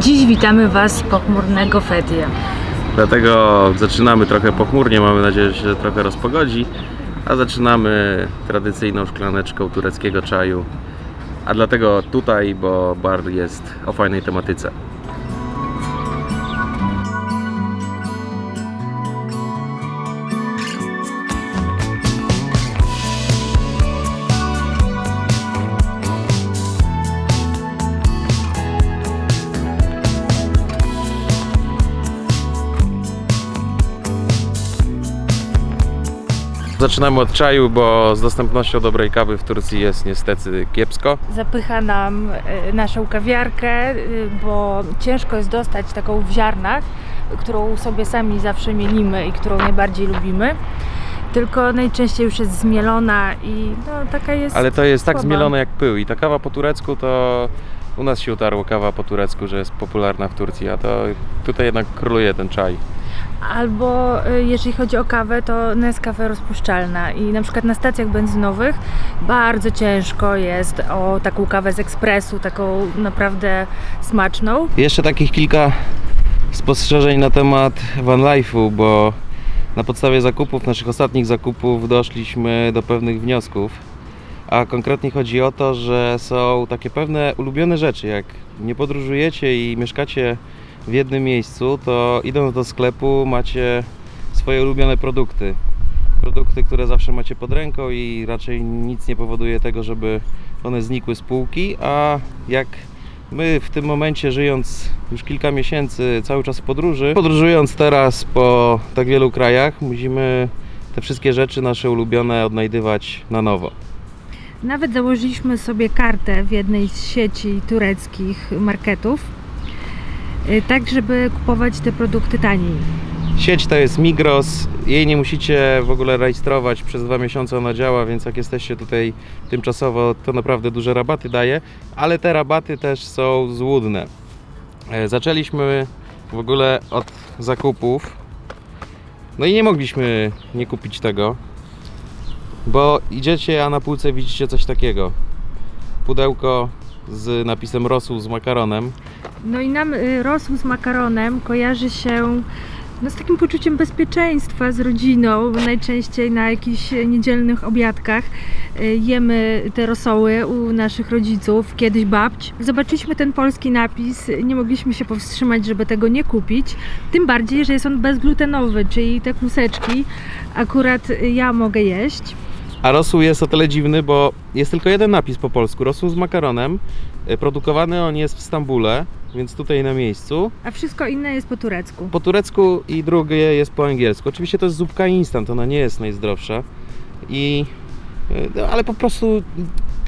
Dziś witamy Was z pochmurnego Fedia. Dlatego zaczynamy trochę pochmurnie, mamy nadzieję, że się trochę rozpogodzi, a zaczynamy tradycyjną szklaneczką tureckiego czaju. A dlatego tutaj, bo bar jest o fajnej tematyce. Zaczynamy od czaju, bo z dostępnością dobrej kawy w Turcji jest niestety kiepsko. Zapycha nam e, naszą kawiarkę, e, bo ciężko jest dostać taką w ziarnach, którą sobie sami zawsze mielimy i którą najbardziej lubimy. Tylko najczęściej już jest zmielona i no, taka jest. Ale to jest tak słaba. zmielone jak pył i ta kawa po turecku to u nas się utarło kawa po turecku, że jest popularna w Turcji, a to tutaj jednak króluje ten czaj. Albo e, jeżeli chodzi o kawę, to Nescafe rozpuszczalna i na przykład na stacjach benzynowych bardzo ciężko jest o taką kawę z ekspresu, taką naprawdę smaczną. Jeszcze takich kilka spostrzeżeń na temat van life'u, bo na podstawie zakupów, naszych ostatnich zakupów doszliśmy do pewnych wniosków. A konkretnie chodzi o to, że są takie pewne ulubione rzeczy, jak nie podróżujecie i mieszkacie w jednym miejscu, to idąc do sklepu macie swoje ulubione produkty. Produkty, które zawsze macie pod ręką i raczej nic nie powoduje tego, żeby one znikły z półki, a jak My w tym momencie, żyjąc już kilka miesięcy, cały czas w podróży, podróżując teraz po tak wielu krajach, musimy te wszystkie rzeczy nasze ulubione odnajdywać na nowo. Nawet założyliśmy sobie kartę w jednej z sieci tureckich marketów, tak żeby kupować te produkty taniej. Sieć to jest Migros, jej nie musicie w ogóle rejestrować, przez dwa miesiące ona działa, więc jak jesteście tutaj tymczasowo, to naprawdę duże rabaty daje, ale te rabaty też są złudne. E, Zaczęliśmy w ogóle od zakupów, no i nie mogliśmy nie kupić tego, bo idziecie, a na półce widzicie coś takiego. Pudełko z napisem rosół z makaronem. No i nam y, rosół z makaronem kojarzy się no, z takim poczuciem bezpieczeństwa z rodziną. Najczęściej na jakichś niedzielnych obiadkach y, jemy te rosoły u naszych rodziców, kiedyś babć. Zobaczyliśmy ten polski napis, nie mogliśmy się powstrzymać, żeby tego nie kupić. Tym bardziej, że jest on bezglutenowy, czyli te kluseczki akurat y, ja mogę jeść. A rosół jest o tyle dziwny, bo jest tylko jeden napis po polsku. Rosół z makaronem. E, Produkowany on jest w Stambule, więc tutaj na miejscu. A wszystko inne jest po turecku. Po turecku i drugie jest po angielsku. Oczywiście to jest zupka instant, ona nie jest najzdrowsza. I, no, ale po prostu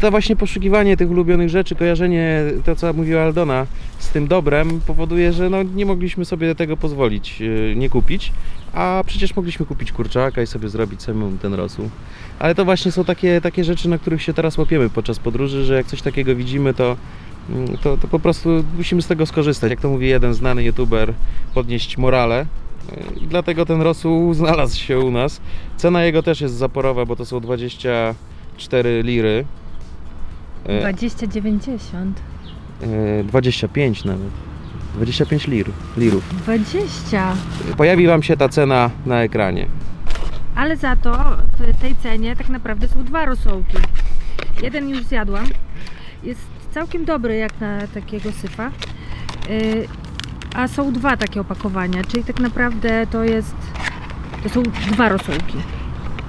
to właśnie poszukiwanie tych ulubionych rzeczy, kojarzenie, to co mówiła Aldona, z tym dobrem powoduje, że no, nie mogliśmy sobie tego pozwolić e, nie kupić. A przecież mogliśmy kupić kurczaka i sobie zrobić samemu ten rosół. Ale to właśnie są takie, takie rzeczy, na których się teraz łapiemy podczas podróży, że jak coś takiego widzimy, to, to, to po prostu musimy z tego skorzystać. Jak to mówi jeden znany youtuber, podnieść morale. I dlatego ten rosół znalazł się u nas. Cena jego też jest zaporowa, bo to są 24 liry. E, 20,90. e, 25 nawet. 25 lir, lirów. 20. Pojawi Wam się ta cena na ekranie. Ale za to w tej cenie tak naprawdę są dwa rosołki. Jeden już zjadłam. Jest całkiem dobry jak na takiego syfa. Yy, A są dwa takie opakowania, czyli tak naprawdę to jest. To są dwa rosołki.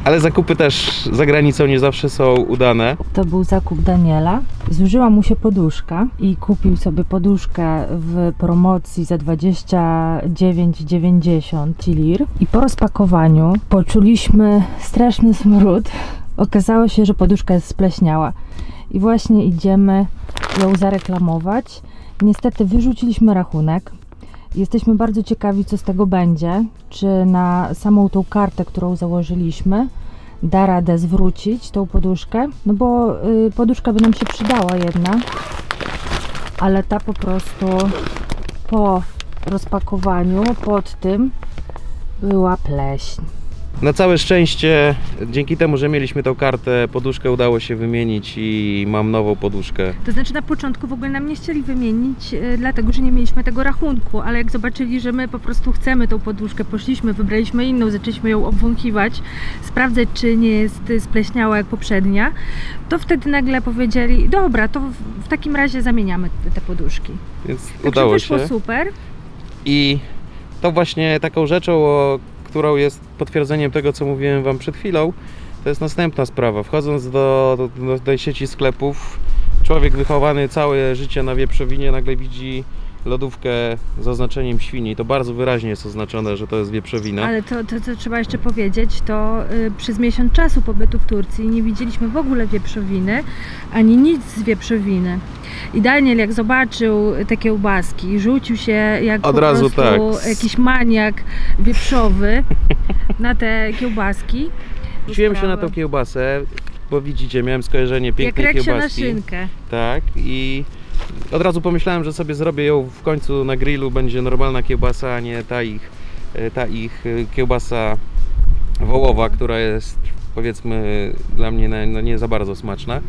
Ale zakupy też za granicą nie zawsze są udane. To był zakup Daniela. Zużyła mu się poduszka i kupił sobie poduszkę w promocji za 29,90 lir. I po rozpakowaniu poczuliśmy straszny smród. Okazało się, że poduszka jest spleśniała. I właśnie idziemy ją zareklamować. Niestety wyrzuciliśmy rachunek. Jesteśmy bardzo ciekawi, co z tego będzie. Czy na samą tą kartę, którą założyliśmy, da radę zwrócić tą poduszkę, no bo y, poduszka by nam się przydała jedna, ale ta po prostu po rozpakowaniu pod tym była pleśń. Na całe szczęście, dzięki temu, że mieliśmy tą kartę, poduszkę udało się wymienić i mam nową poduszkę. To znaczy na początku w ogóle nam nie chcieli wymienić, e, dlatego że nie mieliśmy tego rachunku, ale jak zobaczyli, że my po prostu chcemy tą poduszkę, poszliśmy, wybraliśmy inną, zaczęliśmy ją obwąchiwać, sprawdzać, czy nie jest spleśniała jak poprzednia, to wtedy nagle powiedzieli, dobra, to w, w takim razie zamieniamy te, te poduszki. Więc Także udało wyszło się. super. I to właśnie taką rzeczą, o, którą jest potwierdzeniem tego, co mówiłem Wam przed chwilą, to jest następna sprawa. Wchodząc do, do, do tej sieci sklepów, człowiek wychowany całe życie na wieprzowinie nagle widzi lodówkę z oznaczeniem świni. To bardzo wyraźnie jest oznaczone, że to jest wieprzowina. Ale to, to, to trzeba jeszcze powiedzieć, to y, przez miesiąc czasu pobytu w Turcji nie widzieliśmy w ogóle wieprzowiny, ani nic z wieprzowiny. I Daniel jak zobaczył te kiełbaski, rzucił się jak Od po razu prostu tak. jakiś maniak wieprzowy na te kiełbaski. Rzuciłem się na tą kiełbasę, bo widzicie, miałem skojarzenie Jak pięknej reksia na kiełbaski. szynkę. Tak, i od razu pomyślałem, że sobie zrobię ją w końcu na grillu, będzie normalna kiełbasa, a nie ta ich, e, ta ich e, kiełbasa wołowa, która jest powiedzmy dla mnie no, nie za bardzo smaczna.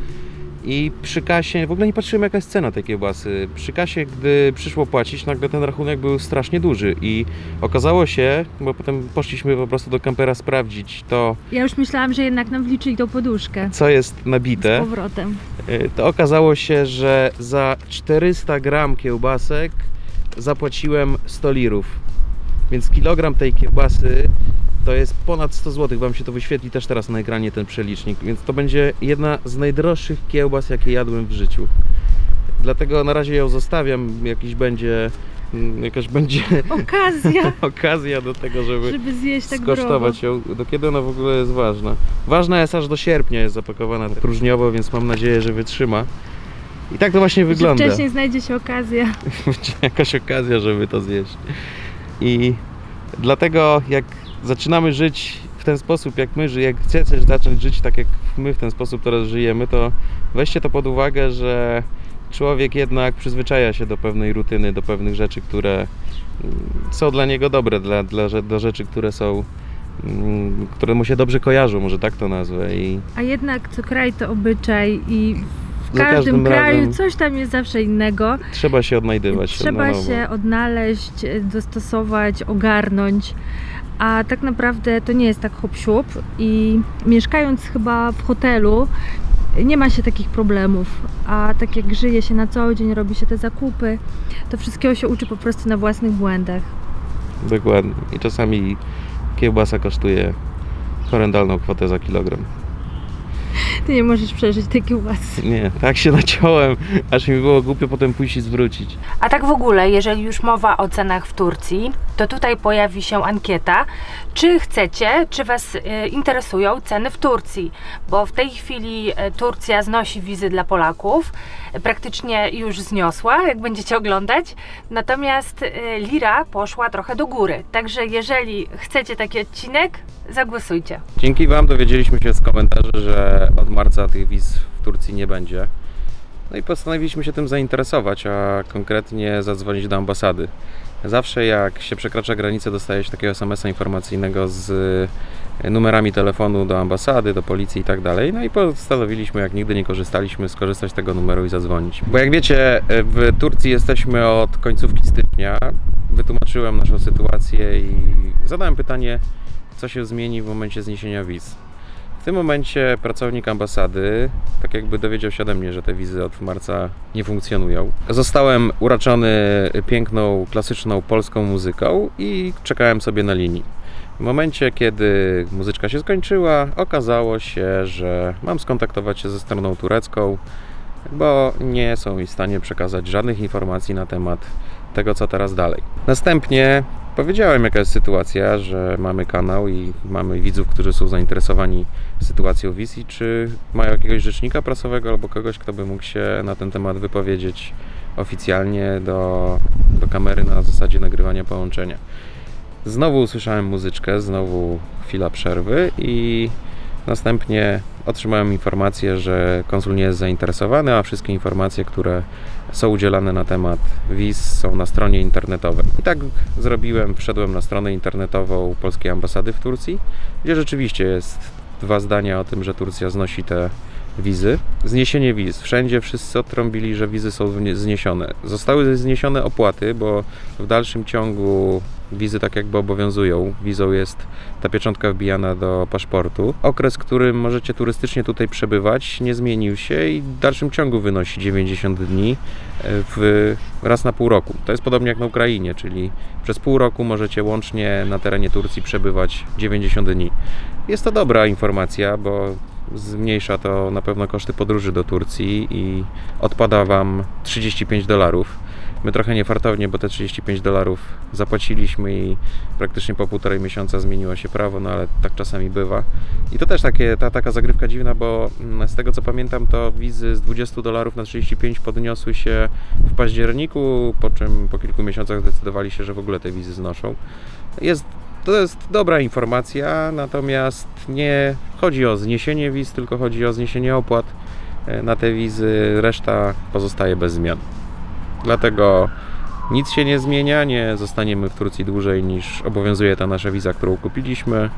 I przy kasie, w ogóle nie patrzyłem jaka jest cena tej kiełbasy. Przy kasie, gdy przyszło płacić, nagle ten rachunek był strasznie duży i okazało się, bo potem poszliśmy po prostu do kampera sprawdzić to, Ja już myślałam, że jednak nam wliczyli tą poduszkę co jest z nabite. powrotem. Y, to okazało się, że za 400 gram kiełbasek zapłaciłem 100 lirów. Więc kilogram tej kiełbasy to jest ponad 100 zł. Wam się to wyświetli też teraz na ekranie ten przelicznik. Więc to będzie jedna z najdroższych kiełbas, jakie jadłem w życiu. Dlatego na razie ją zostawiam. Jakiś będzie, mm, jakaś będzie Okazja, okazja do tego, żeby żeby zjeść tak skosztować ją. Do kiedy ona w ogóle jest ważna? Ważna jest aż do sierpnia, jest zapakowana próżniowo, więc mam nadzieję, że wytrzyma. I tak to właśnie wygląda. Wcześniej znajdzie się okazja. Będzie jakaś okazja, żeby to zjeść. I dlatego jak zaczynamy żyć w ten sposób, jak my żyjemy, jak chcecie zacząć żyć tak, jak my w ten sposób teraz żyjemy, to weźcie to pod uwagę, że człowiek jednak przyzwyczaja się do pewnej rutyny, do pewnych rzeczy, które mm, są dla niego dobre, dla, dla, do rzeczy, które są, mm, które mu się dobrze kojarzą, może tak to nazwę. I A jednak co kraj to obyczaj i w każdym każdym kraju razem. coś tam jest zawsze innego. trzeba się odnajdywać. na Trzeba się odnaleźć, e, dostosować, ogarnąć. A tak naprawdę to nie jest tak hop siup i mieszkając chyba w hotelu nie ma się takich problemów. A tak jak żyje się na co dzień, robi się te zakupy, to wszystkiego się uczy po prostu na własnych błędach. Dokładnie. I czasami kiełbasa kosztuje horrendalną kwotę za kilogram. Ty nie możesz przeżyć tej kiełbasy. Nie, tak się naciąłem, aż mi było głupio potem pójść i zwrócić. A tak w ogóle, jeżeli już mowa o cenach w Turcji, to tutaj pojawi się ankieta, czy chcecie, czy Was e, interesują ceny w Turcji, bo w tej chwili e, Turcja znosi wizy dla Polaków, e, praktycznie już zniosła, jak będziecie oglądać, natomiast e, lira poszła trochę do góry, także jeżeli chcecie taki odcinek, zagłosujcie. Dzięki Wam dowiedzieliśmy się z komentarzy, że od marca tych wiz w Turcji nie będzie. No i postanowiliśmy się tym zainteresować, a konkretnie zadzwonić do ambasady. Zawsze jak się przekracza granicę, dostaje się takiego SMS-a informacyjnego z e, numerami telefonu do ambasady, do policji i tak dalej. No i postanowiliśmy, jak nigdy nie korzystaliśmy, skorzystać z tego numeru i zadzwonić. Bo jak wiecie, e, w Turcji jesteśmy od końcówki stycznia. Wytłumaczyłem naszą sytuację i zadałem pytanie, co się zmieni w momencie zniesienia wiz. W tym momencie pracownik ambasady, tak jakby dowiedział się ode mnie, że te wizy od marca nie funkcjonują. Zostałem uraczony piękną, klasyczną polską muzyką i czekałem sobie na linii. W momencie, kiedy muzyczka się skończyła, okazało się, że mam skontaktować się ze stroną turecką, bo nie są mi w stanie przekazać żadnych informacji na temat tego, co teraz dalej. Następnie powiedziałem, jaka jest sytuacja, że mamy kanał i mamy widzów, którzy są zainteresowani sytuacją i czy mają jakiegoś rzecznika prasowego albo kogoś, kto by mógł się na ten temat wypowiedzieć oficjalnie do, do kamery na zasadzie nagrywania połączenia. Znowu usłyszałem muzyczkę, znowu chwila przerwy i następnie otrzymałem informację, że konsul nie jest zainteresowany, a wszystkie informacje, które są udzielane na temat wiz, są na stronie internetowej. I tak zrobiłem, wszedłem na stronę internetową Polskiej Ambasady w Turcji, gdzie rzeczywiście jest dwa zdania o tym, że Turcja znosi te wizy. Zniesienie wiz. Wszędzie wszyscy odtrąbili, że wizy są zniesione. Zostały zniesione opłaty, bo w dalszym ciągu wizy tak jakby obowiązują. Wizą jest ta pieczątka wbijana do paszportu. Okres, którym możecie turystycznie tutaj przebywać, nie zmienił się i w dalszym ciągu wynosi 90 dni e, w, raz na pół roku. To jest podobnie jak na Ukrainie, czyli przez pół roku możecie łącznie na terenie Turcji przebywać 90 dni. Jest to dobra informacja, bo zmniejsza to na pewno koszty podróży do Turcji i odpada Wam 35 dolarów. My trochę niefartownie, bo te 35 dolarów zapłaciliśmy i praktycznie po półtorej miesiąca zmieniło się prawo, no ale tak czasami bywa. I to też takie, ta, taka zagrywka dziwna, bo mm, z tego co pamiętam, to wizy z 20 dolarów na 35 podniosły się w październiku, po czym po kilku miesiącach zdecydowali się, że w ogóle te wizy znoszą. Jest, to jest dobra informacja, natomiast nie chodzi o zniesienie wiz, tylko chodzi o zniesienie opłat e, na te wizy, reszta pozostaje bez zmian. Dlatego nic się nie zmienia, nie zostaniemy w Turcji dłużej niż obowiązuje ta nasza wiza, którą kupiliśmy,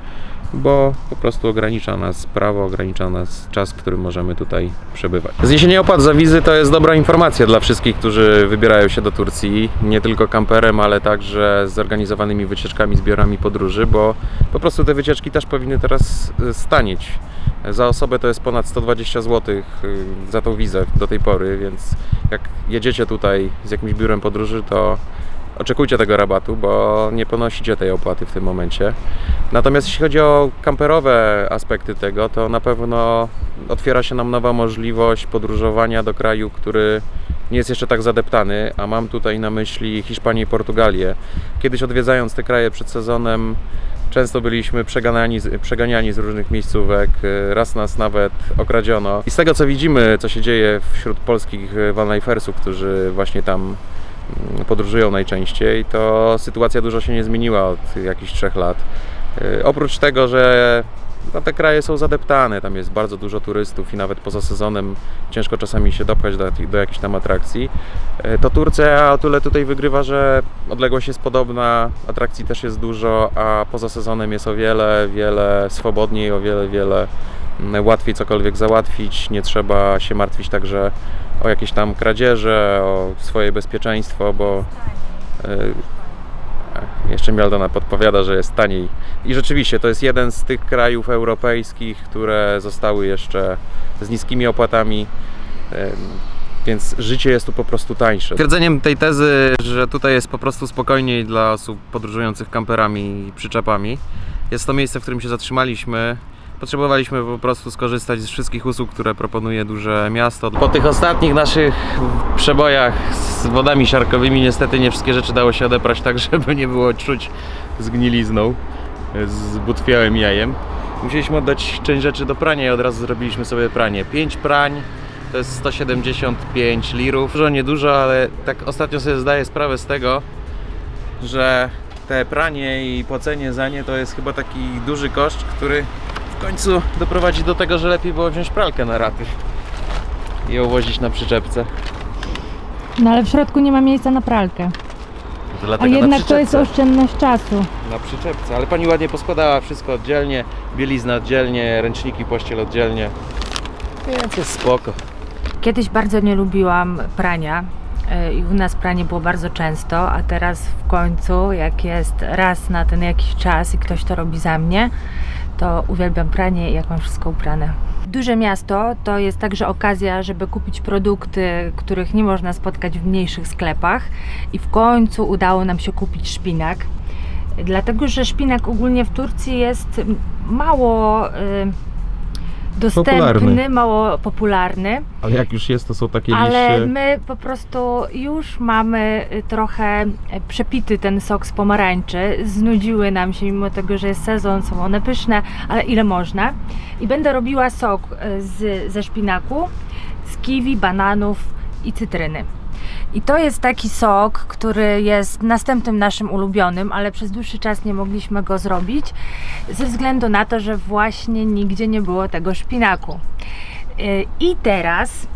bo po prostu ogranicza nas prawo, ogranicza nas czas, w którym możemy tutaj przebywać. Zniesienie opłat za wizy to jest dobra informacja dla wszystkich, którzy wybierają się do Turcji, nie tylko kamperem, ale także z zorganizowanymi wycieczkami, zbiorami podróży, bo po prostu te wycieczki też powinny teraz y, stanieć. Za osobę to jest ponad 120 zł za tą wizę do tej pory, więc jak jedziecie tutaj z jakimś biurem podróży, to oczekujcie tego rabatu, bo nie ponosicie tej opłaty w tym momencie. Natomiast jeśli chodzi o kamperowe aspekty tego, to na pewno otwiera się nam nowa możliwość podróżowania do kraju, który nie jest jeszcze tak zadeptany, a mam tutaj na myśli Hiszpanię i Portugalię. Kiedyś odwiedzając te kraje przed sezonem, Często byliśmy przeganiani, przeganiani z różnych miejscówek, y, raz nas nawet okradziono. I z tego co widzimy, co się dzieje wśród polskich y, vanlifersów, którzy właśnie tam mm, podróżują najczęściej, to sytuacja dużo się nie zmieniła od jakichś trzech lat. Y, Oprócz tego, że no, te kraje są zadeptane, tam jest bardzo dużo turystów i nawet poza sezonem ciężko czasami się dopchać do, do jakichś tam atrakcji, E, to Turcja o tyle tutaj wygrywa, że odległość jest podobna, atrakcji też jest dużo, a poza sezonem jest o wiele, wiele swobodniej, o wiele, wiele mm, łatwiej cokolwiek załatwić. Nie trzeba się martwić także o jakieś tam kradzieże, o swoje bezpieczeństwo, bo e, jeszcze Mialdona podpowiada, że jest taniej. I rzeczywiście to jest jeden z tych krajów europejskich, które zostały jeszcze z niskimi opłatami. Więc życie jest tu po prostu tańsze. Twierdzeniem tej tezy, że tutaj jest po prostu spokojniej dla osób podróżujących kamperami i przyczepami, jest to miejsce, w którym się zatrzymaliśmy. Potrzebowaliśmy po prostu skorzystać z wszystkich usług, które proponuje duże miasto. Po tych ostatnich naszych przebojach z wodami siarkowymi niestety nie wszystkie rzeczy dało się odeprać tak, żeby nie było czuć zgnilizną z butwiałym jajem. Musieliśmy oddać część rzeczy do prania i od razu zrobiliśmy sobie pranie. 5 prań to jest 175 lirów. Dużo, niedużo, ale tak ostatnio sobie zdaję sprawę z tego, że te pranie i płacenie za nie to jest chyba taki duży koszt, który końcu doprowadzi do tego, że lepiej było wziąć pralkę na raty i ją wozić na przyczepce. No ale w środku nie ma miejsca na pralkę. To A na jednak to jest oszczędność czasu. Na przyczepce, ale pani ładnie poskładała wszystko oddzielnie, bielizna oddzielnie, ręczniki, pościel oddzielnie. Więc jest spoko. Kiedyś bardzo nie lubiłam prania y, i u nas pranie było bardzo często, a teraz w końcu, jak jest raz na ten jakiś czas i ktoś to robi za mnie, to uwielbiam pranie i jak mam wszystko uprane. Duże miasto to jest także okazja, żeby kupić produkty, których nie można spotkać w mniejszych sklepach i w końcu udało nam się kupić szpinak. Dlatego, że szpinak ogólnie w Turcji jest mało y, dostępny, Popularny. mało popularny. Ale jak już jest, to są takie Ale my po prostu już mamy y, trochę y, przepity ten sok z pomarańczy. Znudziły nam się, mimo tego, że jest sezon, są one pyszne, ale ile można. I będę robiła sok y, z, ze szpinaku, z kiwi, bananów i cytryny. I to jest taki sok, który jest następnym naszym ulubionym, ale przez dłuższy czas nie mogliśmy go zrobić ze względu na to, że właśnie nigdzie nie było tego szpinaku. Y, I teraz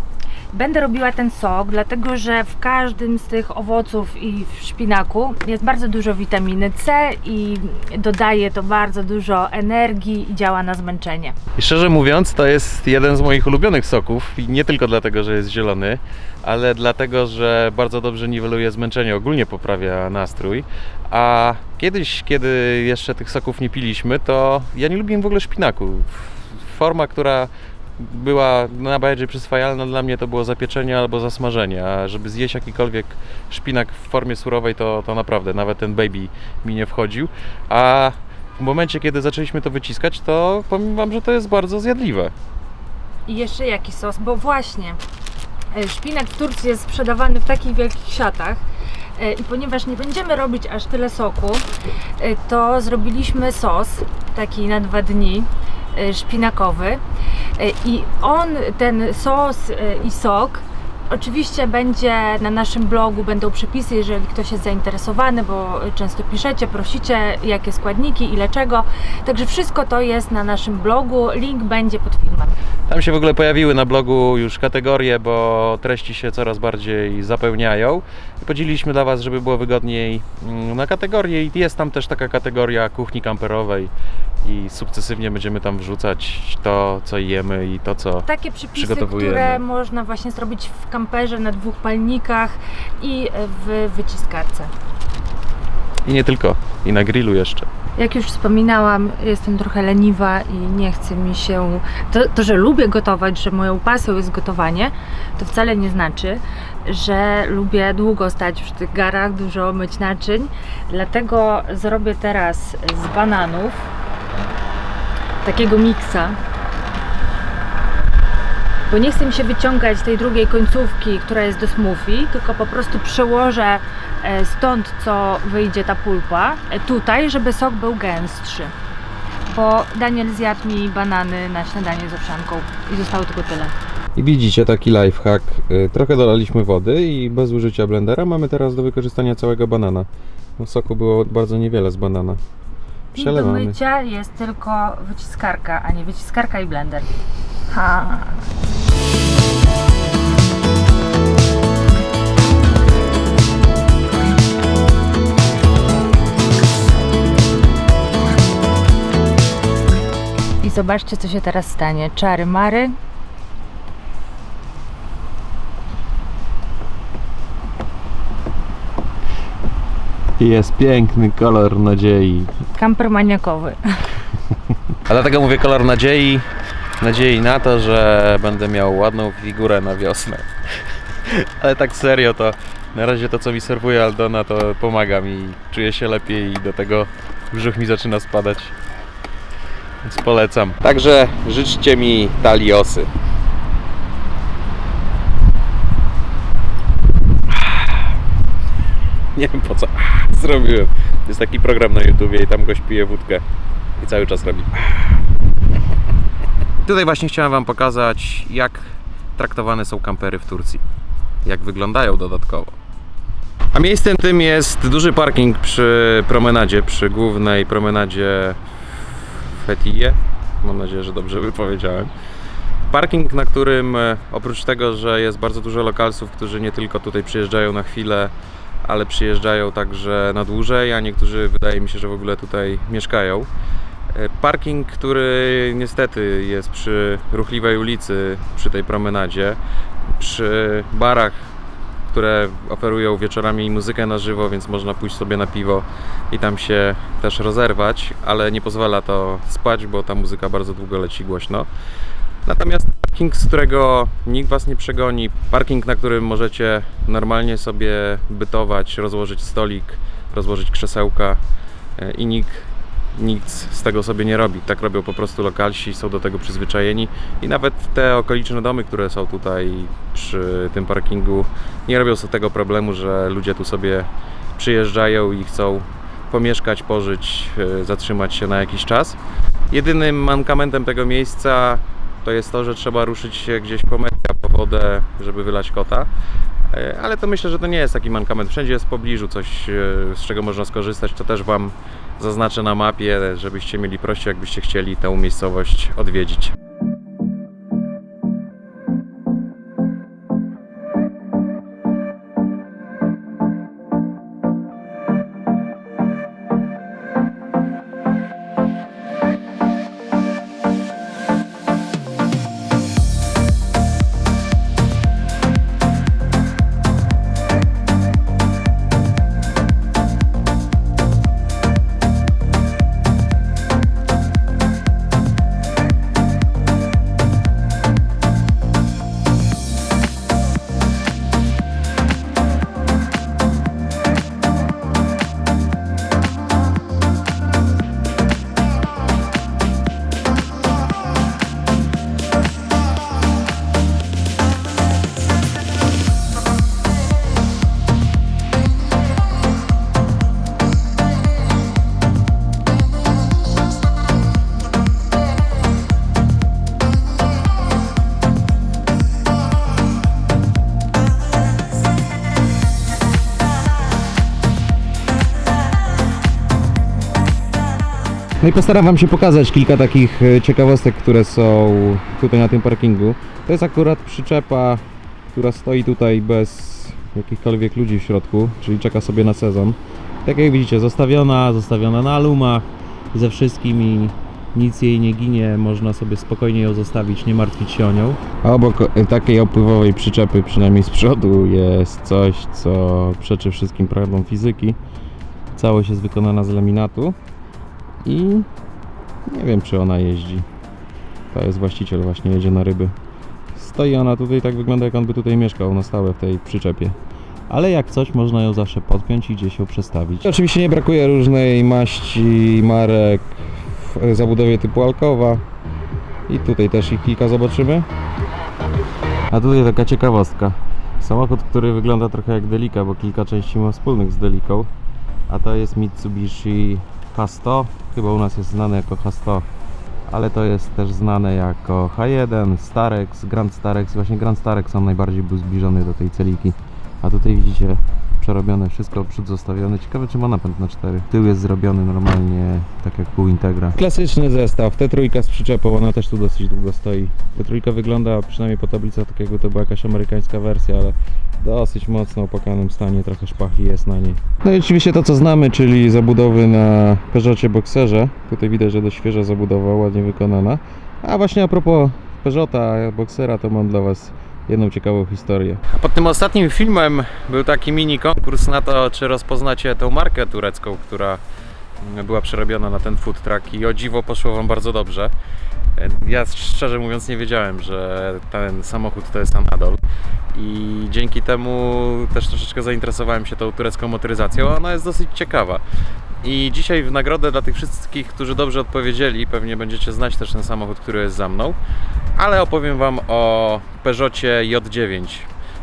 Będę robiła ten sok, dlatego że w każdym z tych owoców i w szpinaku jest bardzo dużo witaminy C i dodaje to bardzo dużo energii i działa na zmęczenie. I szczerze mówiąc, to jest jeden z moich ulubionych soków i nie tylko dlatego, że jest zielony, ale dlatego, że bardzo dobrze niweluje zmęczenie, ogólnie poprawia nastrój. A kiedyś, kiedy jeszcze tych soków nie piliśmy, to ja nie lubiłem w ogóle szpinaku. Forma, która była najbardziej przyswajalna dla mnie to było zapieczenie albo zasmażenie, a żeby zjeść jakikolwiek szpinak w formie surowej to, to naprawdę nawet ten baby mi nie wchodził, a w momencie kiedy zaczęliśmy to wyciskać to powiem Wam, że to jest bardzo zjadliwe. I jeszcze jaki sos, bo właśnie e, szpinak w Turcji jest sprzedawany w takich wielkich siatach e, i ponieważ nie będziemy robić aż tyle soku, e, to zrobiliśmy sos taki na dwa dni szpinakowy E, i on, ten sos e, i sok Oczywiście będzie na naszym blogu, będą przepisy, jeżeli ktoś jest zainteresowany, bo często piszecie, prosicie, jakie składniki, ile czego. Także wszystko to jest na naszym blogu. Link będzie pod filmem. Tam się w ogóle pojawiły na blogu już kategorie, bo treści się coraz bardziej zapełniają. Podzieliliśmy dla Was, żeby było wygodniej mm, na kategorie i jest tam też taka kategoria kuchni kamperowej i sukcesywnie będziemy tam wrzucać to, co jemy i to, co... Takie przepisy, Przygotowujemy. które można właśnie zrobić w kamperze na dwóch palnikach i w wyciskarce. I nie tylko, i na grillu jeszcze. Jak już wspominałam, jestem trochę leniwa i nie chce mi się. To, to, że lubię gotować, że moją pasją jest gotowanie, to wcale nie znaczy, że lubię długo stać przy tych garach, dużo myć naczyń. Dlatego zrobię teraz z bananów takiego miksa. Bo nie chcę mi się wyciągać tej drugiej końcówki, która jest do smoothie, tylko po prostu przełożę e, stąd, co wyjdzie ta pulpa, e, tutaj, żeby sok był gęstszy. Bo Daniel zjadł mi banany na śniadanie z owsianką i zostało tylko tyle. I widzicie taki lifehack. Y, Trochę dolaliśmy wody i bez użycia blendera mamy teraz do wykorzystania całego banana. No, soku było bardzo niewiele z banana. I do Przelewamy. mycia jest tylko wyciskarka, a nie wyciskarka i blender. Ha. I zobaczcie, co się teraz stanie. Czary mary. Jest piękny kolor nadziei. Kamper maniakowy. A dlatego mówię kolor nadziei. Nadziei na to, że będę miał ładną figurę na wiosnę. Ale tak serio to na razie to co mi serwuje Aldona to pomaga mi. Czuję się lepiej i do tego brzuch mi zaczyna spadać. Więc polecam. Także życzcie mi taliosy. Nie wiem po co zrobiłem. Jest taki program na YouTubie i tam goś pije wódkę i cały czas robi. Tutaj właśnie chciałem Wam pokazać, jak traktowane są kampery w Turcji. Jak wyglądają dodatkowo. A miejscem tym jest duży parking przy promenadzie, przy głównej promenadzie Fethiye. Mam nadzieję, że dobrze wypowiedziałem. Parking, na którym e, oprócz tego, że jest bardzo dużo lokalsów, którzy nie tylko tutaj przyjeżdżają na chwilę, ale przyjeżdżają także na dłużej, a niektórzy wydaje mi się, że w ogóle tutaj mieszkają. E, Parking, który niestety jest przy ruchliwej ulicy, przy tej promenadzie, przy barach, które oferują wieczorami muzykę na żywo, więc można pójść sobie na piwo i tam się też rozerwać, ale nie pozwala to spać, bo ta muzyka bardzo długo leci głośno. Natomiast parking, z którego nikt Was nie przegoni, parking, na którym możecie normalnie sobie bytować, rozłożyć stolik, rozłożyć krzesełka e, i nikt nic z tego sobie nie robi. Tak robią po prostu lokalsi, są do tego przyzwyczajeni i nawet te okoliczne domy, które są tutaj przy tym parkingu, nie robią sobie tego problemu, że ludzie tu sobie przyjeżdżają i chcą pomieszkać, pożyć, e, zatrzymać się na jakiś czas. Jedynym mankamentem tego miejsca to jest to, że trzeba ruszyć się gdzieś po media, po wodę, żeby wylać kota. E, Ale to myślę, że to nie jest taki mankament. Wszędzie jest w pobliżu coś, e, z czego można skorzystać. To też Wam zaznaczę na mapie, żebyście mieli prościej, jakbyście chcieli tę miejscowość odwiedzić. No i postaram Wam się pokazać kilka takich e, ciekawostek, które są tutaj na tym parkingu. To jest akurat przyczepa, która stoi tutaj bez jakichkolwiek ludzi w środku, czyli czeka sobie na sezon. Tak jak widzicie, zostawiona, zostawiona na alumach ze wszystkim i nic jej nie ginie, można sobie spokojnie ją zostawić, nie martwić się o nią. A obok e, takiej opływowej przyczepy, przynajmniej z przodu, jest coś, co przeczy wszystkim prawom fizyki. Całość jest wykonana z laminatu i nie wiem czy ona jeździ. To jest właściciel, właśnie jedzie na ryby. Stoi ona tutaj, tak wygląda jak on by tutaj mieszkał na stałe w tej przyczepie. Ale jak coś, można ją zawsze podpiąć i gdzieś ją przestawić. Oczywiście nie brakuje różnej maści, marek w zabudowie typu Alkowa. I tutaj też ich kilka zobaczymy. A tutaj taka ciekawostka. Samochód, który wygląda trochę jak Delika, bo kilka części ma wspólnych z Deliką. A to jest Mitsubishi H100. Chyba u nas jest znane jako H100. Ale to jest też znane jako H1, Starex, Grand Starex. Właśnie Grand Starex on najbardziej był zbliżony do tej celiki. A tutaj widzicie przerobione wszystko, przód zostawiony. Ciekawe czy ma napęd na 4. Tył jest zrobiony normalnie tak jak pół Integra. Klasyczny zestaw, T3 z przyczepą, ona też tu dosyć długo stoi. T3 wygląda przynajmniej po tablicach tak jakby to była jakaś amerykańska wersja, ale dosyć mocno opakanym stanie, trochę szpachli jest na niej. No i oczywiście to co znamy, czyli zabudowy na Peugeotie Boxerze. Tutaj widać, że dość świeża zabudowa, ładnie wykonana. A właśnie a propos Peugeota, Boxera, to mam dla Was jedną ciekawą historię. Pod tym ostatnim filmem był taki mini konkurs na to, czy rozpoznacie tą markę turecką, która była przerobiona na ten food truck i o dziwo poszło Wam bardzo dobrze. Ja szczerze mówiąc nie wiedziałem, że ten samochód to jest Anadol i dzięki temu też troszeczkę zainteresowałem się tą turecką motoryzacją. Ona jest dosyć ciekawa. I dzisiaj w nagrodę dla tych wszystkich, którzy dobrze odpowiedzieli, pewnie będziecie znać też ten samochód, który jest za mną, ale opowiem Wam o Peugeotie J9.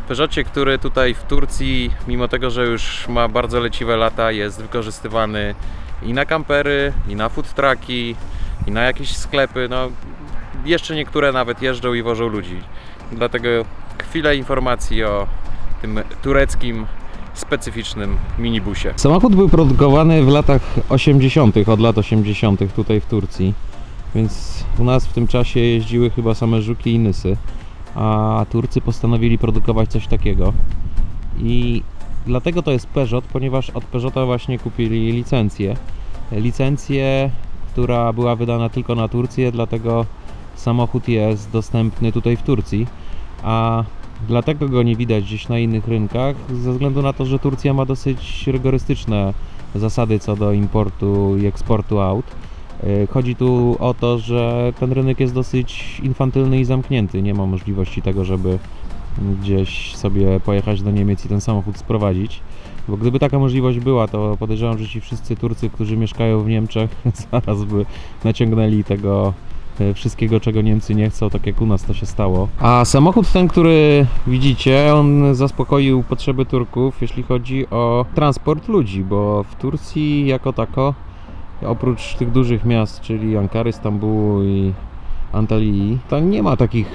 Peugeotie, który tutaj w Turcji, mimo tego, że już ma bardzo leciwe lata, jest wykorzystywany i na kampery, i na food trucki, i na jakieś sklepy. No, jeszcze niektóre nawet jeżdżą i wożą ludzi. Dlatego chwilę informacji o tym tureckim specyficznym minibusie. Samochód był produkowany w latach 80., od lat 80. tutaj w Turcji. Więc u nas w tym czasie jeździły chyba same żuki i nysy, a Turcy postanowili produkować coś takiego. I dlatego to jest Peugeot, ponieważ od Peugeota właśnie kupili licencję. Licencję, która była wydana tylko na Turcję, dlatego samochód jest dostępny tutaj w Turcji, a dlatego go nie widać gdzieś na innych rynkach, ze względu na to, że Turcja ma dosyć rygorystyczne zasady co do importu i eksportu aut. E, Chodzi tu o to, że ten rynek jest dosyć infantylny i zamknięty. Nie ma możliwości tego, żeby gdzieś sobie pojechać do Niemiec i ten samochód sprowadzić. Bo gdyby taka możliwość była, to podejrzewam, że ci wszyscy Turcy, którzy mieszkają w Niemczech, zaraz by naciągnęli tego e, wszystkiego, czego Niemcy nie chcą, tak jak u nas to się stało. A samochód ten, który widzicie, on zaspokoił potrzeby Turków, jeśli chodzi o transport ludzi, bo w Turcji jako tako, oprócz tych dużych miast, czyli Ankary, Stambułu i Antalii, to nie ma takich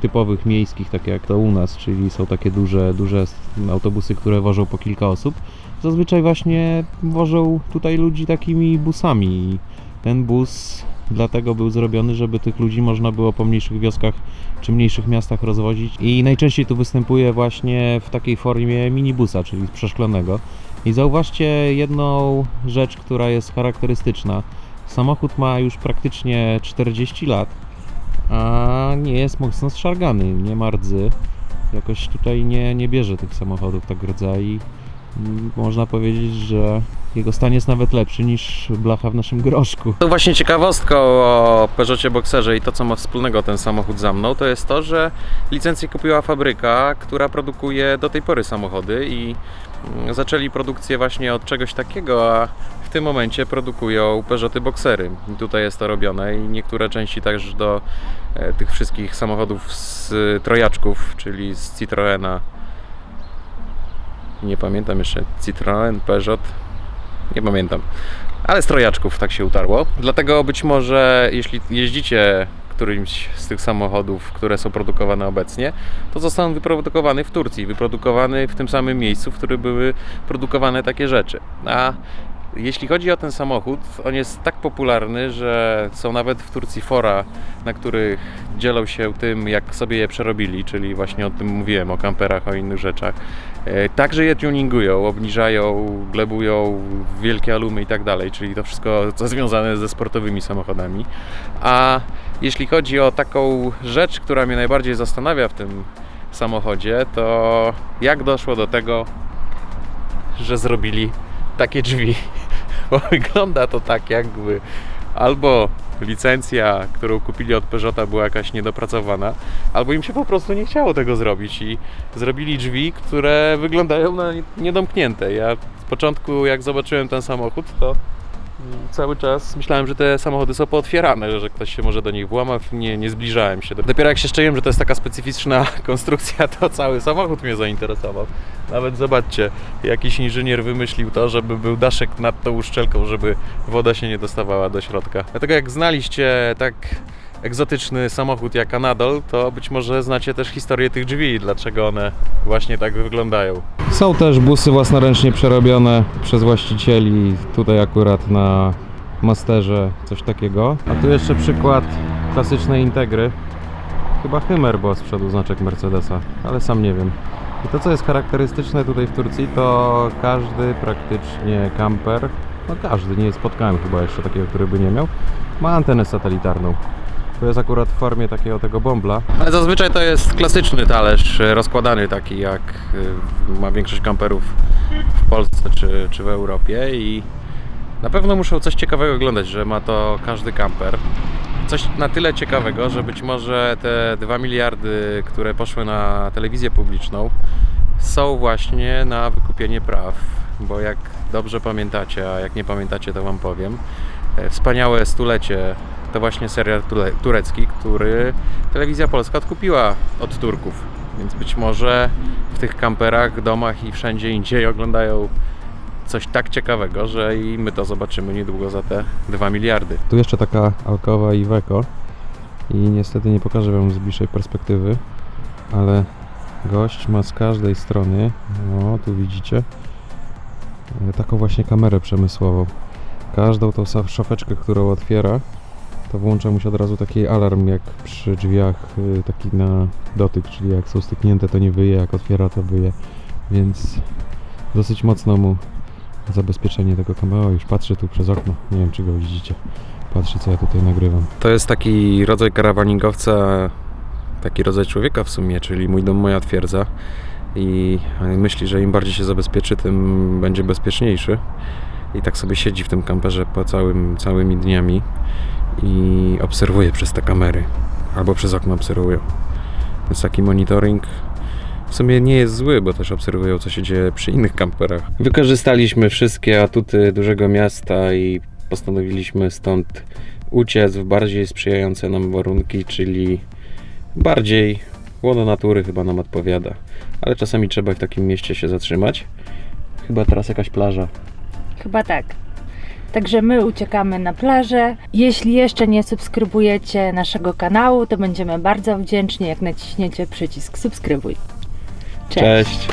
typowych miejskich, tak jak to u nas, czyli są takie duże, duże autobusy, które wożą po kilka osób. Zazwyczaj właśnie wożą tutaj ludzi takimi busami i ten bus dlatego był zrobiony, żeby tych ludzi można było po mniejszych wioskach czy mniejszych miastach rozwozić i najczęściej tu występuje właśnie w takiej formie minibusa, czyli przeszklonego. I zauważcie jedną rzecz, która jest charakterystyczna. Samochód ma już praktycznie 40 lat, a nie jest mocno zszargany, nie ma rdzy. Jakoś tutaj nie, nie bierze tych samochodów tak rdza i mm, można powiedzieć, że jego stan jest nawet lepszy niż blacha w naszym groszku. To właśnie ciekawostką o Peugeotie Boxerze i to, co ma wspólnego ten samochód za mną, to jest to, że licencję kupiła fabryka, która produkuje do tej pory samochody i zaczęli produkcję właśnie od czegoś takiego, a w tym momencie produkują Peugeoty Boxery. I tutaj jest to robione i niektóre części też do e, tych wszystkich samochodów z trojaczków, czyli z Citroena. Nie pamiętam jeszcze Citroen, Peugeot, nie pamiętam. Ale z trojaczków tak się utarło. Dlatego być może jeśli jeździcie którymś z tych samochodów, które są produkowane obecnie, to zostaną wyprodukowane w Turcji, wyprodukowane w tym samym miejscu, w którym były produkowane takie rzeczy. A Jeśli chodzi o ten samochód, on jest tak popularny, że są nawet w Turcji fora, na których dzielą się tym, jak sobie je przerobili, czyli właśnie o tym mówiłem, o kamperach, o innych rzeczach. E, Także je tuningują, obniżają, glebują, wielkie alumy i tak dalej, czyli to wszystko, co związane ze sportowymi samochodami. A jeśli chodzi o taką rzecz, która mnie najbardziej zastanawia w tym samochodzie, to jak doszło do tego, że zrobili takie drzwi. Bo wygląda to tak, jakby albo licencja, którą kupili od Peugeota była jakaś niedopracowana, albo im się po prostu nie chciało tego zrobić i zrobili drzwi, które wyglądają na nie- niedomknięte. Ja z początku, jak zobaczyłem ten samochód, to cały czas myślałem, że te samochody są pootwierane, że ktoś się może do nich włama, nie, nie zbliżałem się. Dopiero jak się szczęłem, że to jest taka specyficzna konstrukcja, to cały samochód mnie zainteresował. Nawet zobaczcie, jakiś inżynier wymyślił to, żeby był daszek nad tą uszczelką, żeby woda się nie dostawała do środka. Dlatego jak znaliście tak egzotyczny samochód jak Anadol, to być może znacie też historię tych drzwi dlaczego one właśnie tak wyglądają. Są też busy własnoręcznie przerobione przez właścicieli, tutaj akurat na Masterze coś takiego. A tu jeszcze przykład klasycznej Integry. Chyba Hymer, bo z przodu znaczek Mercedesa, ale sam nie wiem. I to co jest charakterystyczne tutaj w Turcji, to każdy praktycznie kamper, no każdy, nie spotkałem chyba jeszcze takiego, który by nie miał, ma antenę satelitarną. To jest akurat w formie takiego tego bombla. Ale zazwyczaj to jest klasyczny talerz, rozkładany taki jak y, ma większość kamperów w Polsce czy, czy w Europie i na pewno muszą coś ciekawego oglądać, że ma to każdy kamper. Coś na tyle ciekawego, że być może te 2 miliardy, które poszły na telewizję publiczną, są właśnie na wykupienie praw. Bo jak dobrze pamiętacie, a jak nie pamiętacie, to Wam powiem. e, Wspaniałe stulecie to właśnie serial turecki, który telewizja polska odkupiła od Turków. Więc być może w tych kamperach, domach i wszędzie indziej oglądają coś tak ciekawego, że i my to zobaczymy niedługo za te 2 miliardy. Tu jeszcze taka alkowa i weko i niestety nie pokażę Wam z bliższej perspektywy, ale gość ma z każdej strony, o tu widzicie, e, taką właśnie kamerę przemysłową. Każdą tą szafeczkę, którą otwiera, to włącza mu się od razu taki alarm jak przy drzwiach, y, taki na dotyk, czyli jak są styknięte to nie wyje, jak otwiera to wyje, więc dosyć mocno mu zabezpieczenie tego kamery. O, już patrzę tu przez okno. Nie wiem, czy go widzicie. Patrzę, co ja tutaj nagrywam. To jest taki rodzaj karawaningowca, taki rodzaj człowieka w sumie, czyli mój dom, moja twierdza. I myśli, że im bardziej się zabezpieczy, tym będzie bezpieczniejszy. I tak sobie siedzi w tym kamperze po całym, całymi dniami i obserwuje przez te kamery. Albo przez okno obserwują. Więc taki monitoring w sumie nie jest zły, bo też obserwują, co się dzieje przy innych kamperach. Wykorzystaliśmy wszystkie atuty dużego miasta i postanowiliśmy stąd uciec w bardziej sprzyjające nam warunki, czyli bardziej łono natury chyba nam odpowiada. Ale czasami trzeba w takim mieście się zatrzymać. Chyba teraz jakaś plaża. Chyba tak. Także my uciekamy na plażę. Jeśli jeszcze nie subskrybujecie naszego kanału, to będziemy bardzo wdzięczni, jak naciśniecie przycisk subskrybuj. Cześć. Cześć.